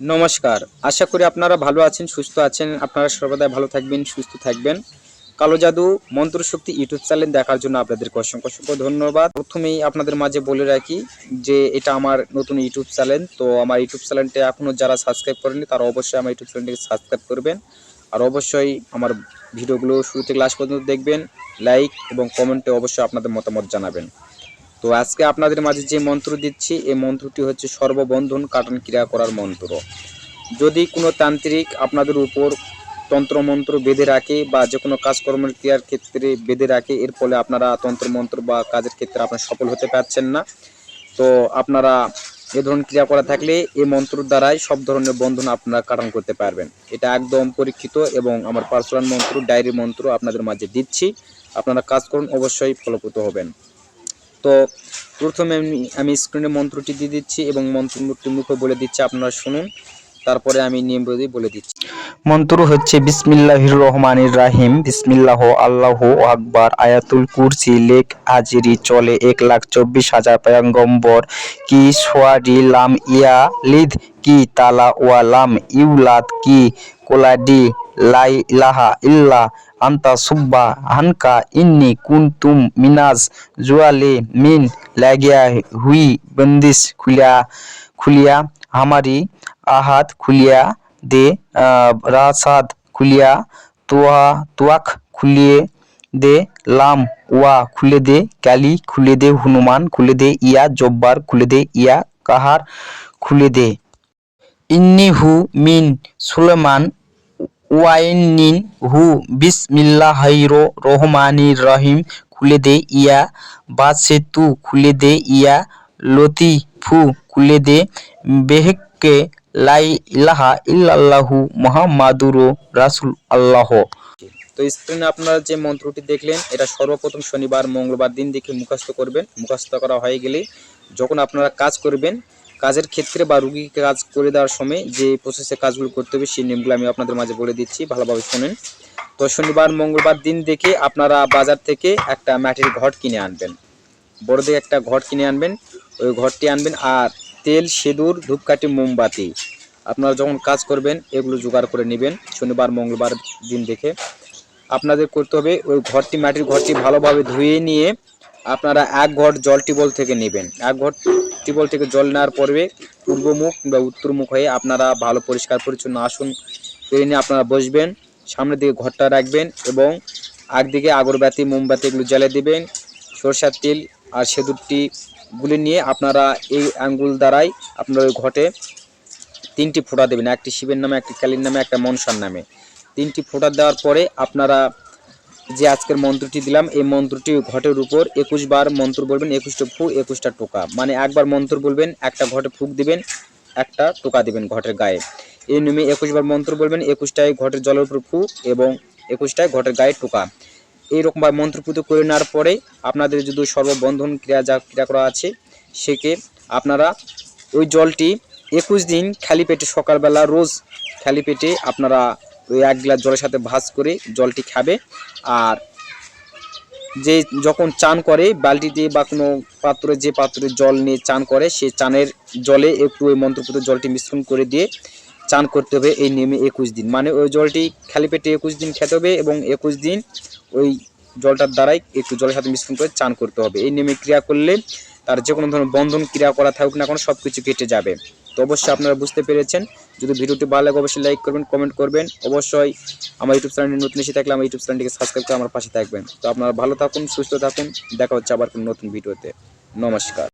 নমস্কার। আশা করি আপনারা ভালো আছেন, সুস্থ আছেন। আপনারা সর্বদাই ভালো থাকবেন, সুস্থ থাকবেন। কালো জাদু মন্ত্রশক্তি ইউটিউব চ্যানেল দেখার জন্য আপনাদেরকে অসংখ্য অসংখ্য ধন্যবাদ। প্রথমেই আপনাদের মাঝে বলে রাখি যে, এটা আমার নতুন ইউটিউব চ্যানেল। তো আমার ইউটিউব চ্যানেলটা এখনও যারা সাবস্ক্রাইব করেনি তারা অবশ্যই আমার ইউটিউব চ্যানেলটিকে সাবস্ক্রাইব করবেন। আর অবশ্যই আমার ভিডিওগুলো শুরু থেকে লাস্ট পর্যন্ত দেখবেন। লাইক এবং কমেন্টে অবশ্যই আপনাদের মতামত জানাবেন। তো আজকে আপনাদের মাঝে যে মন্ত্র দিচ্ছি, এই মন্ত্রটি হচ্ছে সর্ববন্ধন কাটন ক্রিয়া করার মন্ত্র। যদি কোনো তান্ত্রিক আপনাদের উপর তন্ত্রমন্ত্র বেঁধে রাখে বা যে কোনো কাজকর্মের ক্রিয়ার ক্ষেত্রে বেঁধে রাখে, এর ফলে আপনারা তন্ত্রমন্ত্র বা কাজের ক্ষেত্রে আপনারা সফল হতে পারছেন না। তো আপনারা এ ধরনের ক্রিয়া করা থাকলে এই মন্ত্রর দ্বারাই সব ধরনের বন্ধন আপনারা কাটান করতে পারবেন। এটা একদম পরীক্ষিত এবং আমার পার্সোনাল মন্ত্র ডায়েরি মন্ত্র আপনাদের মাঝে দিচ্ছি। আপনারা কাজ করুন, অবশ্যই ফলপ্রদ হবেন। তো প্রথমে আমি আমি স্ক্রিনে মন্ত্রটি দিয়ে দিচ্ছি এবং মন্ত্রটি মুখে বলে দিচ্ছি, আপনারা শুনুন। তারপরে আমি নিয়ম বলে দিচ্ছি। মন্ত্র হচ্ছে, বিসমিল্লাহির রহমানির রাহিম। বিসমিল্লাহ, আল্লাহ আকবার, আয়াতুল কুরসি লেখ হাজিরি, চলে এক লাখ চব্বিশ হাজার পয়গম্বর। কি সোয়ারি লাম ইয়া লিদ, কি তালা ওয়া লাম ইউলাদ, কি কোলাডি লাই ইলাহা ইল্লা আন্তা সুব্বা হানকা ইন্নি কুনতুম মিনাজ জুয়ালে মিন লাগিয়া হুই বন্দিশ খুলিয়া খুলিয়া হামারি আহাত খুলিয়া দে রাসাদ খুলিয়া তোয়া, তোয়াক খুলিয়ে দে, লাম ওয়া খুলে দে, ক্যালি খুলে দে, হনুমান খুলে দে, ইয়া জব্বার খুলে দে, ইয়া কাহার খুলে দে। ইন্নি হু মিন সুলেমান ওয়াইনিন হু বিসমিল্লাহির রহমানির রহিম, খুলে দে ইয়া। বাসেতু খুলে দে ইয়া। লতিফু, খুলে দে। বেহেককে, লাই ইলাহা ইল্লাল্লাহু মুহাম্মাদুর রাসূল আল্লাহ। তো স্ক্রিনে আপনারা যে মন্ত্রটি দেখলেন, এটা সর্বপ্রথম শনিবার, মঙ্গলবার দিন দেখে মুখস্থ করবেন। মুখস্থ করা হয়ে গেলে যখন আপনারা কাজ করবেন কাজের ক্ষেত্রে বা রুগীকে কাজ করে দেওয়ার সময় যে প্রসেসে কাজগুলো করতে হবে, সেই নিয়মগুলো আমি আপনাদের মাঝে বলে দিচ্ছি, ভালোভাবে শোনেন। তো শনিবার, মঙ্গলবার দিন দেখে আপনারা বাজার থেকে একটা মাটির ঘট কিনে আনবেন। বড় দেখে একটা ঘট কিনে আনবেন, ওই ঘরটি আনবেন আর তেল, সিঁদুর, ধূপকাঠি, মোমবাতি, আপনারা যখন কাজ করবেন, এগুলো জোগাড় করে নেবেন শনিবার, মঙ্গলবার দিন দেখে। আপনাদের করতে হবে, ওই ঘরটি মাটির ঘরটি ভালোভাবে ধুয়ে নিয়ে আপনারা এক ঘট জল টিবল থেকে নেবেন। এক ঘট টিবল থেকে জল নেওয়ার পরে পূর্বমুখ কিংবা উত্তরমুখ হয়ে আপনারা ভালো পরিষ্কার পরিচ্ছন্ন আসন পেরে নিয়ে আপনারা বসবেন, সামনের দিকে ঘরটা রাখবেন এবং একদিকে আগরবাতি, মোমবাতি এগুলো জ্বালে দেবেন, সরষার তেল আর সেদুরটি গুলি নিয়ে আপনারা এই আঙ্গুল দ্বারাই আপনারা ওই ঘটে তিনটি ফোঁটা দেবেন, একটি শিবের নামে, একটি কালীর নামে, একটা মনসার নামে। তিনটি ফোঁটা দেওয়ার পরে আপনারা যে আজকের মন্ত্রটি দিলাম, এই মন্ত্রটি ঘটের উপর একুশ বার মন্ত্র বলবেন, একুশটা ফু, একুশটা টোকা। মানে একবার মন্ত্র বলবেন, একটা ঘটে ফুক দিবেন, একটা টোকা দিবেন ঘটের গায়ে। এই নিয়মে একুশ বার মন্ত্র বলবেন, একুশটায় ঘটের জলের উপর ফু এবং একুশটায় ঘটের গায়ে টোকা। এইরকমভাবে মন্ত্রপুত করে নেওয়ার পরে আপনাদের যদি সর্ববন্ধন ক্রিয়া যা ক্রিয়া করা আছে, সেকে আপনারা ওই জলটি একুশ দিন খালি পেটে সকালবেলা, রোজ খালি পেটে আপনারা ওই এক গ্লাস জলের সাথে ভাঁজ করে জলটি খাবে। আর যে যখন চান করে, বালতি দিয়ে বা কোনো পাত্রে যে পাত্রে জল নিয়ে চান করে, সে চানের জলে একটু ওই মন্ত্রপুত জলটি মিশ্রণ করে দিয়ে চান করতে হবে এই নিয়মে একুশ দিন। মানে ওই জলটি খালি পেটে একুশ দিন খেতে হবে এবং একুশ দিন ওই জলটার দ্বারাই একটু জলের সাথে মিশ্রণ করে চান করতে হবে। এই নিয়মে ক্রিয়া করলে তার যে কোনো ধরনের বন্ধন ক্রিয়া করা থাকুক না কোনো সব কিছু কেটে যাবে। তো অবশ্যই আপনারা বুঝতে পেরেছেন। যদি ভিডিওটি ভালো লাগে, অবশ্যই লাইক করবেন কমেন্ট করবেন। অবশ্যই আমার ইউটিউব চ্যানেলটি নতুন এসে থাকলে আমার ইউটিউব চ্যানেলটিকে সাবস্ক্রাইব করে আমার পাশে থাকবেন। তো আপনারা ভালো থাকুন, সুস্থ থাকুন। দেখা হচ্ছে আবার কোনো নতুন ভিডিওতে। নমস্কার।